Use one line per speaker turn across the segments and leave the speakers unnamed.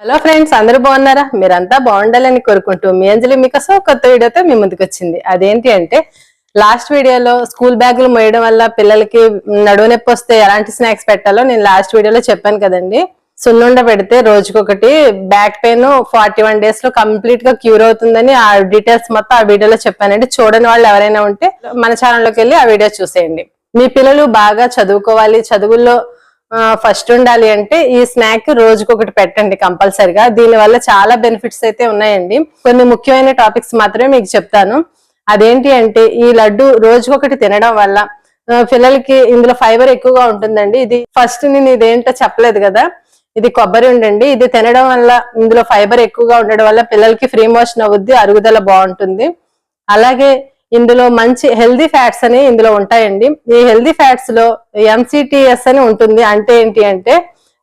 Hello friends అందరూ బాగున్నారా? మీరంతా బాగుండాలని కోరుకుంటూ మీ అంజలి మీకోసం కొత్త వీడియోతో మీ ముందుకు వచ్చింది. అదేంటి అంటే లాస్ట్ వీడియోలో స్కూల్ బ్యాగులు మోయడం వల్ల పిల్లలకి నడువు నొప్పి వస్తే ఎలాంటి స్నాక్స్ పెట్టాలో నేను లాస్ట్ వీడియోలో చెప్పాను కదండి. సున్నుండ పెడితే రోజుకొకటి బ్యాక్ పెయిన్ ఫార్టీ వన్ డేస్లో కంప్లీట్గా క్యూర్ అవుతుందని ఆ డీటెయిల్స్ మొత్తం ఆ వీడియోలో చెప్పానండి. చూడని వాళ్ళు ఎవరైనా ఉంటే మన ఛానల్లోకి వెళ్ళి ఆ వీడియో చూసేయండి. మీ పిల్లలు బాగా చదువుకోవాలి చదువుల్లో ఫస్ట్ ఉండాలి అంటే ఈ స్నాక్ రోజుకొకటి పెట్టండి కంపల్సరిగా. దీని వల్ల చాలా బెనిఫిట్స్ అయితే ఉన్నాయండి. కొన్ని ముఖ్యమైన టాపిక్స్ మాత్రమే మీకు చెప్తాను. అదేంటి అంటే ఈ లడ్డు రోజుకొకటి తినడం వల్ల పిల్లలకి ఇందులో ఫైబర్ ఎక్కువగా ఉంటుందండి. ఇది ఫస్ట్ నేను ఇదేంటో చెప్పలేదు కదా. ఇది కొబ్బరి ఉండండి. ఇది తినడం వల్ల ఇందులో ఫైబర్ ఎక్కువగా ఉండడం వల్ల పిల్లలకి ఫ్రీ మోషన్ అవుద్ది అరుగుదల బాగుంటుంది. అలాగే ఇందులో మంచి హెల్దీ ఫ్యాట్స్ అని ఇందులో ఉంటాయండి. ఈ హెల్దీ ఫ్యాట్స్లో ఎంసిటిఎస్ అని ఉంటుంది. అంటే ఏంటి అంటే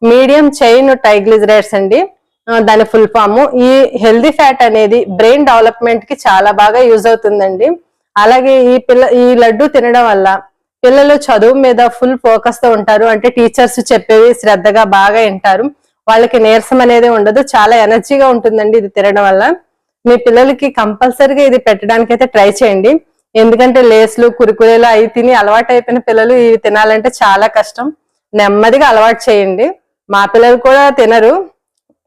మీడియం చైన్ ట్రైగ్లిజరైడ్స్ అండి. దాని ఫుల్ ఫామ్. ఈ హెల్దీ ఫ్యాట్ అనేది బ్రెయిన్ డెవలప్మెంట్కి చాలా బాగా యూజ్ అవుతుందండి. అలాగే ఈ పిల్ల ఈ లడ్డు తినడం వల్ల పిల్లలు చదువు మీద ఫుల్ ఫోకస్తో ఉంటారు. అంటే టీచర్స్ చెప్పేవి శ్రద్ధగా బాగా వింటారు. వాళ్ళకి నీరసం అనేది ఉండదు. చాలా ఎనర్జీగా ఉంటుందండి ఇది తినడం వల్ల. మీ పిల్లలకి కంపల్సరీగా ఇది పెట్టడానికి అయితే ట్రై చేయండి. ఎందుకంటే లేస్లు కురుకురేలు అవి తిని అలవాటు అయిపోయిన పిల్లలు ఇవి తినాలంటే చాలా కష్టం. నెమ్మదిగా అలవాటు చేయండి. మా పిల్లలు కూడా తినరు.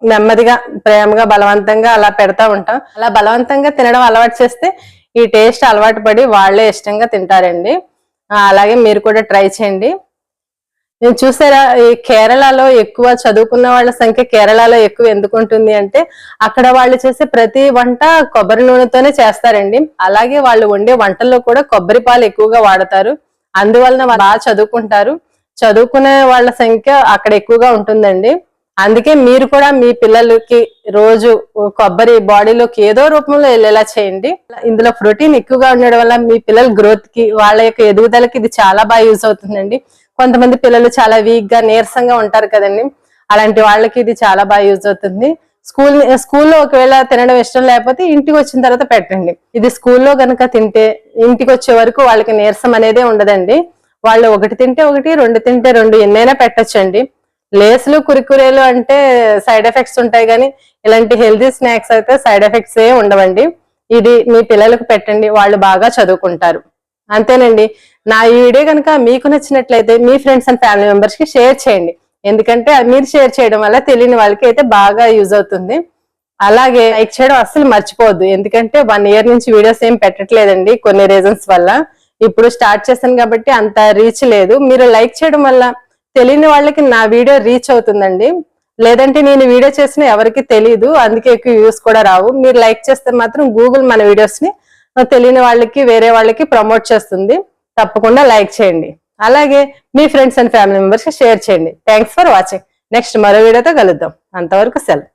నెమ్మదిగా ప్రేమగా బలవంతంగా అలా పెడతా ఉంటాం. అలా బలవంతంగా తినడం అలవాటు చేస్తే ఈ టేస్ట్ అలవాటు పడి వాళ్ళే ఇష్టంగా తింటారండి. అలాగే మీరు కూడా ట్రై చేయండి. నేను చూసారా ఈ కేరళలో ఎక్కువ చదువుకున్న వాళ్ళ సంఖ్య కేరళలో ఎక్కువ ఎందుకు ఉంటుంది అంటే అక్కడ వాళ్ళు చేసే ప్రతి వంట కొబ్బరి నూనెతోనే చేస్తారండి. అలాగే వాళ్ళు వండే వంటల్లో కూడా కొబ్బరి పాలు ఎక్కువగా వాడతారు. అందువలన వాళ్ళు బాగా చదువుకుంటారు. చదువుకునే వాళ్ళ సంఖ్య అక్కడ ఎక్కువగా ఉంటుందండి. అందుకే మీరు కూడా మీ పిల్లలకి రోజు కొబ్బరి బాడీలోకి ఏదో రూపంలో వెళ్ళేలా చేయండి. ఇందులో ప్రోటీన్ ఎక్కువగా ఉండడం వల్ల మీ పిల్లల గ్రోత్కి వాళ్ళ యొక్క ఎదుగుదలకి ఇది చాలా బాగా యూజ్ అవుతుందండి. కొంతమంది పిల్లలు చాలా వీక్గా నీరసంగా ఉంటారు కదండి. అలాంటి వాళ్ళకి ఇది చాలా బాగా యూజ్ అవుతుంది. స్కూల్ స్కూల్లో ఒకవేళ తినడం ఇష్టం లేకపోతే ఇంటికి వచ్చిన తర్వాత పెట్టండి. ఇది స్కూల్లో కనుక తింటే ఇంటికి వచ్చే వరకు వాళ్ళకి నీరసం అనేదే ఉండదండి. వాళ్ళు ఒకటి తింటే ఒకటి రెండు తింటే రెండు ఎన్నైనా పెట్టొచ్చండి. లేసులు కురికురేలు అంటే సైడ్ ఎఫెక్ట్స్ ఉంటాయి కానీ ఇలాంటి హెల్తీ స్నాక్స్ అయితే సైడ్ ఎఫెక్ట్స్ ఏ ఉండవండి. ఇది మీ పిల్లలకు పెట్టండి వాళ్ళు బాగా చదువుకుంటారు. అంతేనండి. నా ఈ వీడియో కనుక మీకు నచ్చినట్లయితే మీ ఫ్రెండ్స్ అండ్ ఫ్యామిలీ మెంబర్స్కి షేర్ చేయండి. ఎందుకంటే అది మీరు షేర్ చేయడం వల్ల తెలియని వాళ్ళకి అయితే బాగా యూజ్ అవుతుంది. అలాగే లైక్ చేయడం అస్సలు మర్చిపోవద్దు. ఎందుకంటే వన్ ఇయర్ నుంచి వీడియోస్ ఏం పెట్టట్లేదండి కొన్ని రీజన్స్ వల్ల. ఇప్పుడు స్టార్ట్ చేశాను కాబట్టి అంత రీచ్ లేదు. మీరు లైక్ చేయడం వల్ల తెలియని వాళ్ళకి నా వీడియో రీచ్ అవుతుందండి. లేదంటే నేను వీడియో చేసిన ఎవరికి తెలియదు అందుకే ఎక్కువ వ్యూస్ కూడా రావు. మీరు లైక్ చేస్తే మాత్రం గూగుల్ మన వీడియోస్ని తెలియని వాళ్ళకి వేరే వాళ్ళకి ప్రమోట్ చేస్తుంది. తప్పకుండా లైక్ చేయండి. అలాగే మీ ఫ్రెండ్స్ అండ్ ఫ్యామిలీ మెంబర్స్కి షేర్ చేయండి. థ్యాంక్స్ ఫర్ వాచింగ్ నెక్స్ట్ మరో వీడియోతో కలుద్దాం. అంతవరకు సెలవు.